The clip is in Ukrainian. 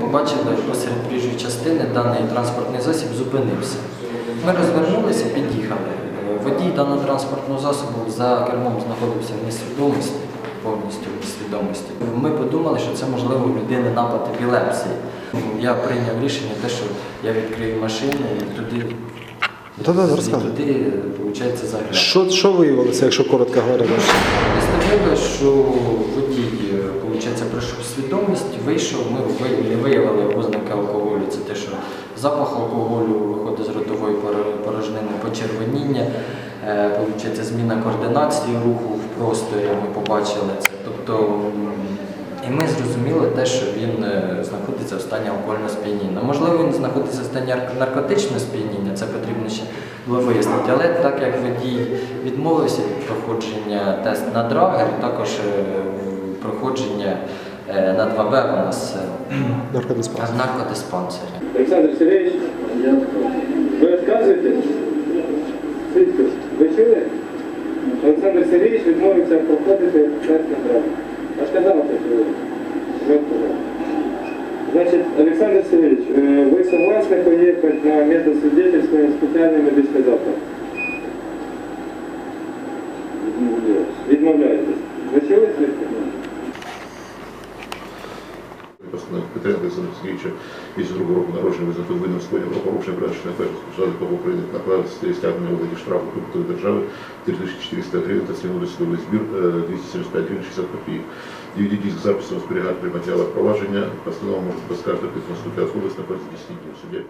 побачили посеред проїжджої частини даний транспортний засіб зупинився. Ми розвернулися, під'їхали. Е, Водій даного транспортного засобу за кермом знаходився в несвідомості, повністю в несвідомості. Ми подумали, що це можливо у людини напад епілепсії. Я прийняв рішення, те, що я відкрию машину і туди, Да-да, і туди виходить. Що, що виявилося, якщо коротко говорити? Встановили, що водій, виходить, прийшов в свідомість, вийшов, ми ви- не виявили ознаки алкоголю. Це те, що запах алкоголю виходить з ротової порожнини, почервоніння, е, зміна координації руху в просторі, ми побачили це. Тобто, і ми зрозуміли те, що він е, знаходиться в стані алкогольного сп'яніння. Можливо, він знаходиться в стані нар- наркотичного сп'яніння, це потрібно ще було вияснити. Але так як водій відмовився від проходження тест на драгер, також е, проходження на 2Б у нас е, Наркодиспансер. в наркодиспансері. Олександр Сергійович, ви відказуєтесь? Свідки, ви чули? Олександр Сергійович відмовився проходити тест на драгу. А ж казав, що ви відказали. Значит, Александр Сергеевич, э, вы согласны поехать на медосвидетельствование специальный медичный заклад? Відмовляєтесь. Ви Постанови Петренка Олександра Сергійовича 82 року народження визнати винним скоєння про порушення передачі по України накладати стягнення виді штрафу прибутої держави 3400 гривень та стягнути судовий збір е, 275 гривень 60 копійок. DVD з записом зберігати при матеріалах провадження. Постанова може бути оскаржена під наступний особи на протязі 10 днів. Суддя.